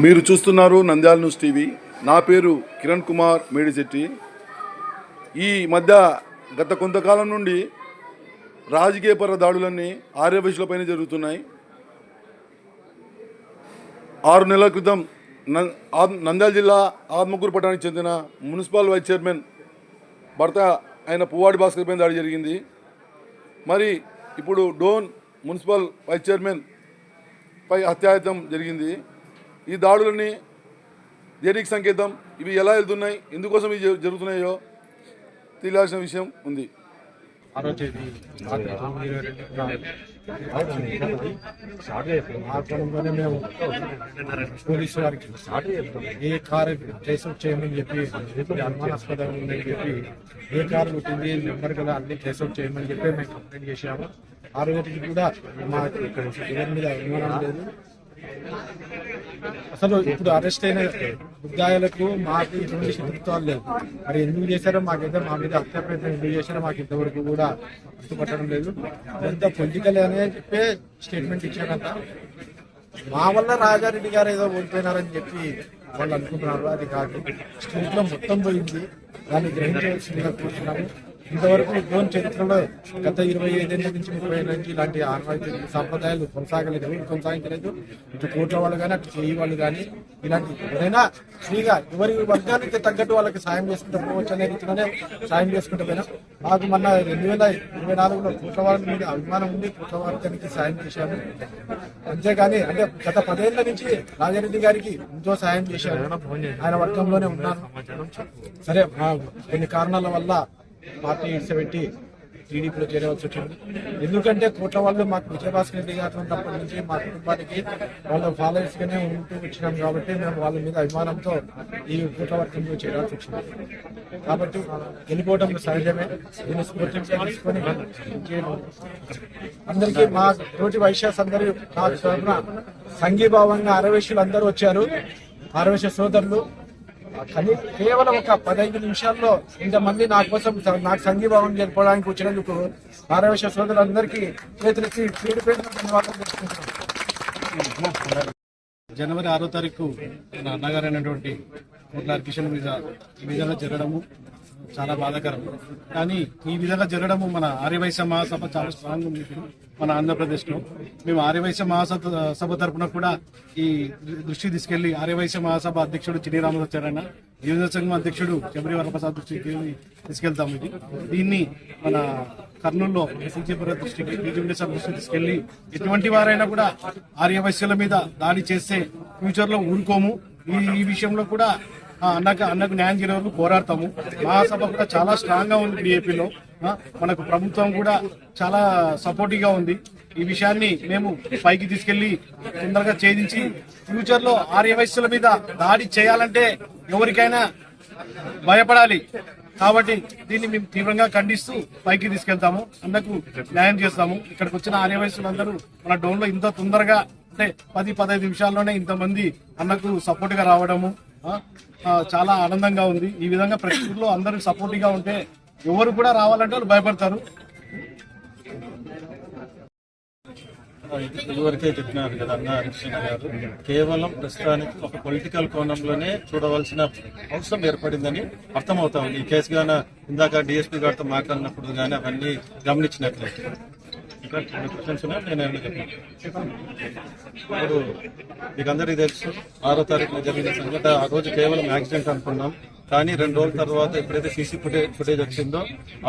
మీరు చూస్తున్నారు Nandyal news TV. నా పేరు కిరణ్ కుమార్ మేడిశెట్టి. ఈ మధ్య గత కొంతకాలం నుండి రాజకీయపర దాడులన్నీ ఆర్యవైశ్యులపైన జరుగుతున్నాయి. ఆరు నెలల క్రితం ఆద్- నంద్యాల జిల్లా ఆత్మకూరు పట్టణానికి చెందిన మున్సిపల్ వైస్ చైర్మన్ భర్త అయిన పువ్వాడి భాస్కర్ పైన దాడి జరిగింది. మరి ఇప్పుడు డోన్ మున్సిపల్ వైస్ చైర్మన్ పై హత్యాయత్నం జరిగింది. ఈ దాడులని దేనికి సంకేతం? ఇవి ఎలా వెళ్తున్నాయి? ఎందుకోసం ఇవి జరుగుతున్నాయో తెలియాల్సిన విషయం ఉంది. ఆరో తేదీ రాత్రి మేము పోలీసు వారికి ఏ కారు ట్రేస్ అవుట్ చేయమని చెప్పి ఇది అనుమానాస్పదంగా ఉందని చెప్పి ఏ కారు పుట్టింది నెంబర్ కదా అన్ని ట్రేస్ అవుట్ చేయమని చెప్పి మేము కంప్లైంట్ చేసాము ఆ రోజుకి కూడా మా ఇక్కడ మీద అనుమానం లేదు. అసలు ఇప్పుడు అరెస్ట్ అయిన ముద్దాయిలకు మాకు ఎటువంటి శత్రుత్వాలు లేవు. మరి ఎందుకు చేశారో మాకైతే మా మీద హత్య ప్రయత్నం ఎందుకు చేశారో మాకు ఇంతవరకు కూడా గుర్తుపట్టడం లేదు. ఎంత పొలిటికల్ అనే చెప్పే స్టేట్మెంట్ ఇచ్చారంట. మా వల్ల రాజారెడ్డి గారు ఏదో ఓడిపోయినారని చెప్పి వాళ్ళు అనుకుంటున్నారు. అది కాదు. స్టేట్లో మొత్తం పోయింది. దాన్ని గ్రహించవలసిందిగా కూర్చున్నాము ఇంతవరకు ఫోన్ చరిత్రలో గత ఇరవై ఐదేళ్ళ నుంచి ముప్పై ఏళ్ళ నుంచి ఇలాంటి ఆనవాయితీ సంప్రదాయాలు కొనసాగలేదు కొనసాగించలేదు. ఇటు కోట్ల వాళ్ళు కానీ అటు చేయి వాళ్ళు కానీ ఇలాంటి ఎవరైనా ఫ్రీగా ఎవరి వర్గానికి తగ్గట్టు వాళ్ళకి సాయం చేసుకుంటూ పోవచ్చు అనే రీతిలోనే సాయం చేసుకుంటూ పోయినా. మాకు మొన్న రెండు వేల ఇరవై నాలుగులో కోట్ల వాళ్ళ మీద అభిమానం ఉంది కోట్ల వర్గానికి సాయం చేశాము. అంతేగాని అంటే గత పదేళ్ళ నుంచి రాజారెడ్డి గారికి ఎంతో సాయం చేశాను ఆయన వర్గంలోనే ఉన్నాను. సరే కొన్ని కారణాల వల్ల పార్టీ ఇడిచిపెట్టి టీడీపీలో చేరవలసి వచ్చింది. ఎందుకంటే కోట్ల వాళ్ళు మాకు విజయభాస్కర్ రెడ్డి గారు ఉన్నప్పటి నుంచి మా కుటుంబానికి వాళ్ళ ఫాలోవర్స్ గానే ఉంటూ వచ్చినాం కాబట్టి మేము వాళ్ళ మీద అభిమానంతో ఈ కోట్ల వర్గంలో చేరాల్సి వచ్చింది. కాబట్టి వెళ్ళిపోవడం సహజమే. దీన్ని స్ఫూర్తిగా తీసుకొని అందరికీ మా తోటి వైశ్యాస్ అందరూ నా తరఫున సంఘీభావంగా అరవేశులు అందరూ వచ్చారు. అరవేశ సోదరులు కేవలం ఒక పదహైదు నిమిషాల్లో ఇంతమంది నా కోసం నాకు సంఘీభావం జరపడానికి వచ్చినందుకు ఆరవేశ సోదరులందరికీ చేతులెత్తి పేరు పేరు ధన్యవాదాలు తెలుసుకుంటున్నాను జనవరి ఆరో తారీఖు మన అన్నగారైనటువంటి కోట్ల కిషన్ మీద మీద జరగడము. చాలా బాధాకరం. కానీ ఈ విధంగా జరగడము మన ఆర్యవైశ్య మహాసభ చాలా స్ట్రాంగ్ ఉంది మన ఆంధ్రప్రదేశ్లో మేము ఆర్యవైశ్య మహాసభ సభ తరఫున కూడా ఈ దృష్టి తీసుకెళ్ళి ఆర్యవైశ్య మహాసభ అధ్యక్షుడు చిన్ని రామదాచారన్న యువజన సంఘం అధ్యక్షుడు శబరి వరప్రసాద్ దృష్టికి తీసుకెళ్తాం ఇది. దీన్ని మన కర్నూలులో సీజీపుర దృష్టికి బీజేపీ దృష్టికి తీసుకెళ్ళి ఎటువంటి వారైనా కూడా ఆర్యవైశ్యుల మీద దాడి చేస్తే ఫ్యూచర్లో ఊరుకోము ఈ విషయంలో కూడా అన్నకు అన్నకు న్యాయం చేయడం వరకు పోరాడతాము. మహాసభ కూడా చాలా స్ట్రాంగ్గా ఉంది బీఏపీలో మనకు ప్రభుత్వం కూడా చాలా సపోర్టివ్గా ఉంది. ఈ విషయాన్ని మేము పైకి తీసుకెళ్ళి తొందరగా ఛేదించి ఫ్యూచర్లో ఆర్యవైశ్యుల మీద దాడి చేయాలంటే ఎవరికైనా భయపడాలి. కాబట్టి దీన్ని మేము తీవ్రంగా ఖండిస్తూ పైకి తీసుకెళ్తాము. అన్నకు న్యాయం చేస్తాము. ఇక్కడికి వచ్చిన ఆర్యవయస్సులందరూ మన డోన్లో ఇంత తొందరగా అంటే పది పదహైదు నిమిషాల్లోనే ఇంతమంది అన్నకు సపోర్ట్గా రావడము చాలా ఆనందంగా ఉంది. ఈ విధంగా ప్రతి ఊర్లో అందరూ సపోర్టివ్గా ఉంటే ఎవరు కూడా రావాలంటే వాళ్ళు భయపడతారు. ఇదివరకే చెప్పినారు కదా అన్న హరికృష్ణ గారు కేవలం ప్రస్తుతానికి ఒక పొలిటికల్ కోణంలోనే చూడవలసిన అవసరం ఏర్పడిందని అర్థమవుతా ఉంది. ఈ కేసు గాన ఇందాక డిఎస్పీ గారితో మాట్లాడినప్పుడు కానీ అవన్నీ గమనించినట్లయితే. క్వశ్చన్స్ ఉన్నాయి నేను ఏమైనా చెప్పాను. ఇప్పుడు మీకు అందరికీ తెలుసు ఆరో తారీఖున జరిగిన సంఘటన ఆ రోజు కేవలం యాక్సిడెంట్ అనుకున్నాం. కానీ రెండు రోజుల తర్వాత ఎప్పుడైతే సీసీ ఫుటేజ్ ఫుటేజ్ వచ్చిందో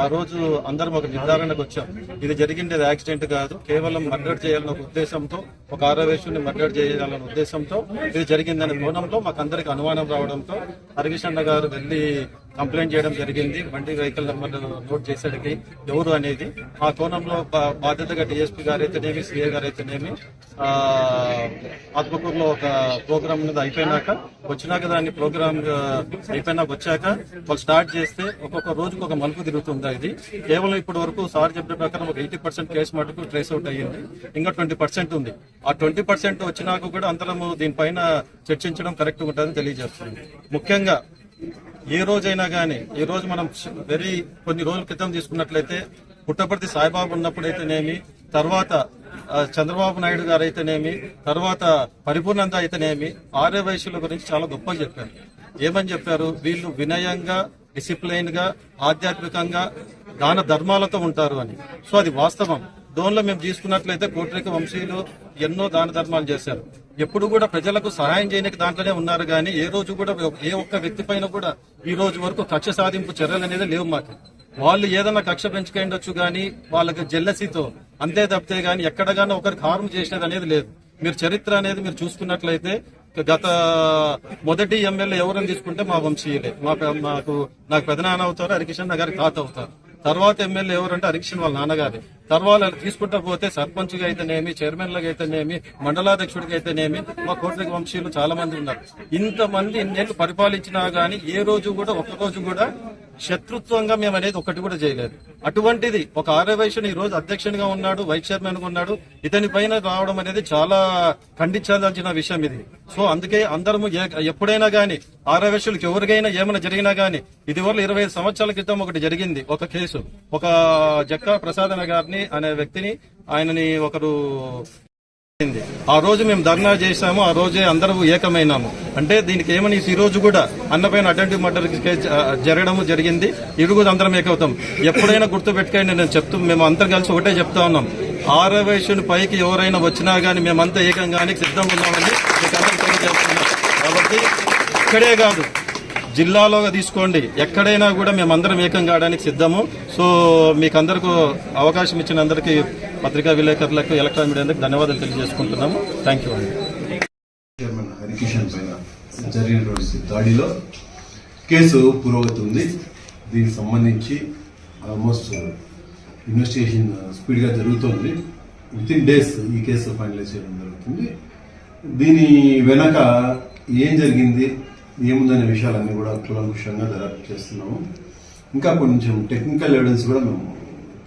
ఆ రోజు అందరం ఒక నిర్ధారణకు వచ్చాం. ఇది జరిగింది యాక్సిడెంట్ కాదు కేవలం మర్డర్ చేయాలన్న ఉద్దేశంతో ఒక ఆరవేశుని మర్డర్ చేయాలన్న ఉద్దేశంతో ఇది జరిగిందనే కోణంలో మాకు అందరికి అనుమానం రావడంతో హరికృష్ణ గారు వెళ్ళి కంప్లైంట్ చేయడం జరిగింది. బండి వెహికల్ నెంబర్ నోట్ చేసేటికి ఎవరు అనేది ఆ కోణంలో బా- బాధ్యతగా డిఎస్పీ గారు అయితేనేమి సిఏ గారు అయితేనేమి ఆత్మకూరులో ఒక ప్రోగ్రామ్ అనేది అయిపోయినాక వచ్చినాక దాన్ని ప్రోగ్రామ్ అయిపోయినాక వచ్చాక వాళ్ళు స్టార్ట్ చేస్తే ఒక్కొక్క రోజుకు ఒక మలుపు తిరుగుతుందా ఇది కేవలం ఇప్పటి వరకు సార్ చెప్పిన ప్రకారం ఒక ఎయిటీ పర్సెంట్ కేసు మటుకు ట్రేస్ అవుట్ అయ్యింది. ఇంకా ట్వంటీ పర్సెంట్ ఉంది. ఆ ట్వంటీ పర్సెంట్ వచ్చినాక కూడా అందరము దీనిపైన చర్చించడం కరెక్ట్ ఉంటుందని తెలియజేస్తుంది ముఖ్యంగా ఏ రోజైనా కానీ ఈ రోజు మనం వెరీ కొన్ని రోజుల క్రితం తీసుకున్నట్లయితే పుట్టపర్తి సాయిబాబు ఉన్నప్పుడైతేనేమి తర్వాత చంద్రబాబు నాయుడు గారు అయితేనేమి తర్వాత పరిపూర్ణంద అయితేనేమి ఆర్య గురించి చాలా గొప్పగా చెప్పారు. ఏమని చెప్పారు? వీళ్ళు వినయంగా డిసిప్లైన్గా ఆధ్యాత్మికంగా దాన ధర్మాలతో ఉంటారు అని. సో అది వాస్తవం. దోన్లో మేము తీసుకున్నట్లయితే కోటరిక వంశీయులు ఎన్నో దాన ధర్మాలు చేశారు. ఎప్పుడు కూడా ప్రజలకు సహాయం చేయడానికి దాంట్లోనే ఉన్నారు కానీ ఏ రోజు కూడా ఏ ఒక్క వ్యక్తి పైన కూడా ఈ రోజు వరకు కక్ష సాధింపు చర్యలు అనేది లేవు మాకు. వాళ్ళు ఏదైనా కక్ష పెంచుకుండొచ్చు కానీ వాళ్ళకి జెల్లసీతో అంతే తప్పితే కానీ ఎక్కడగానో ఒకరికి హార్మ్ చేసినది అనేది లేదు. మీరు చరిత్ర అనేది మీరు చూసుకున్నట్లయితే గత మొదటి ఎమ్మెల్యే ఎవరని తీసుకుంటే మా వంశీయులే. మా మాకు నాకు పెదనాన్న అవుతారు హరికిషన్ గారి తాత అవుతారు. తర్వాత ఎమ్మెల్యే ఎవరంటే హరికిషన్ వాళ్ళ నాన్నగారే. తర్వాత తీసుకుంటా పోతే సర్పంచ్ అయితేనేమి చైర్మన్ అయితేనేమి మండలాధ్యక్షుడికి అయితేనేమి మా కోటరికి వంశీయులు చాలా మంది ఉన్నారు. ఇంతమంది ఇన్నేళ్ళు పరిపాలించినా గానీ ఏ రోజు కూడా ఒక్క రోజు కూడా శత్రుత్వంగా మేము అనేది ఒకటి కూడా చేయలేదు. అటువంటిది ఒక ఆర్యవైశ్యుని ఈ రోజు అధ్యక్షునిగా ఉన్నాడు వైస్ చైర్మన్గా ఉన్నాడు. ఇతని పైన రావడం అనేది చాలా ఖండించాల్సిన విషయం ఇది. సో అందుకే అందరము ఏ- ఎప్పుడైనా గానీ ఆర్యవైశ్యులకు ఎవరికైనా ఏమైనా జరిగినా గానీ ఇది వల్ల ఇరవై ఐదు సంవత్సరాల క్రితం ఒకటి జరిగింది. ఒక కేసు. ఒక జక్క ప్రసాదన గారిని అనే వ్యక్తిని ఆయనని ఒకరు ఆ రోజు మేము ధర్నా చేశాము ఆ రోజే అందరూ ఏకమైనాము. అంటే దీనికి ఏమని ఈ రోజు కూడా అన్నపైన అటెంటివ్ మర్డర్ జరగడము జరిగింది. ఇరుగు అందరం ఏకవుతాం ఎప్పుడైనా గుర్తు పెట్టుకోండి నేను చెప్తూ మేము అందరం కలిసి ఒకటే చెప్తా ఉన్నాం. ఆరో వయసుని పైకి ఎవరైనా వచ్చినా గానీ మేమంతా ఏకంగానే సిద్ధంగా ఉన్నామని మీకు తెలియజేస్తున్నాం. కాబట్టి ఇక్కడే కాదు. జిల్లాలో తీసుకోండి. ఎక్కడైనా కూడా మేమందరం ఏకం కావడానికి సిద్ధము. సో మీకు అందరికీ అవకాశం ఇచ్చిన అందరికీ పత్రికా విలేకరులకు ఎలక్ట్రానిక్ మీడియా ధన్యవాదాలు తెలియజేసుకుంటున్నాము. థ్యాంక్ యూ అండి హరికిషన్ పైన జరిగినటువంటి దాడిలో కేసు పురోగతి ఉంది. దీనికి సంబంధించి ఆల్మోస్ట్ ఇన్వెస్టిగేషన్ స్పీడ్గా జరుగుతుంది. విత్ ఇన్ డేస్ ఈ కేసు ఫైనలైజ్ చేయడం జరుగుతుంది. దీని వెనక ఏం జరిగింది? ఏముందనే విషయాలన్నీ కూడా కులంకుషంగా దర్యాప్తు చేస్తున్నాము. ఇంకా కొంచెం టెక్నికల్ ఎవిడెన్స్ కూడా మేము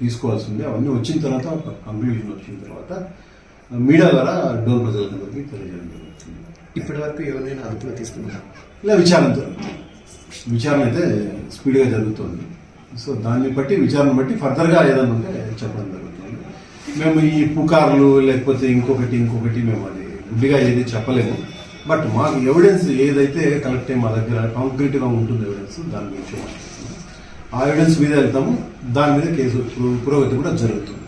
తీసుకోవాల్సి ఉంది అవన్నీ వచ్చిన తర్వాత కంక్లూజన్ వచ్చిన తర్వాత మీడియా ద్వారా డోర్ ప్రజలందరికీ తెలియజేయడం జరుగుతుంది. ఇప్పటి వరకు ఎవరైనా అదుపులో తీసుకున్నారు? ఇలా విచారణ జరుగుతుంది. విచారణ అయితే స్పీడ్గా జరుగుతుంది. సో దాన్ని బట్టి విచారణ బట్టి ఫర్దర్గా ఏదైనా ఉంటే చెప్పడం జరుగుతుంది. మేము ఈ పుకార్లు లేకపోతే ఇంకొకటి ఇంకొకటి మేము అది గుడ్డిగా ఏది చెప్పలేము. బట్ మాకు ఎవిడెన్స్ ఏదైతే కలెక్ట్ అయ్యి మా దగ్గర కాంక్రీట్గా ఉంటుంది ఎవిడెన్స్ దాని గురించి ఆ ఎవిడెన్స్ మీద వెళ్తాము దాని మీద కేసు పురో- పురోగతి కూడా జరుగుతుంది.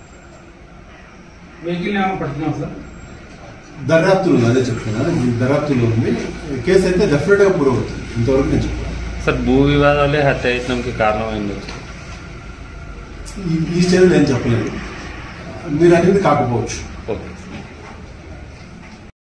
దర్యాప్తులు ఉంది, అదే చెప్తున్నా. ఈ దర్యాప్తులు ఉంది. కేసు అయితే డెఫినెట్గా పురోగతి. ఇంతవరకు నేను చెప్పాను సార్ భూ వివాదాలే హత్యాయత్నంకి కారణమైంది. ఈ- ఈ స్టేజ్ నేను చెప్పలేదు. మీరు అనేది కాకపోవచ్చు. ఓకే.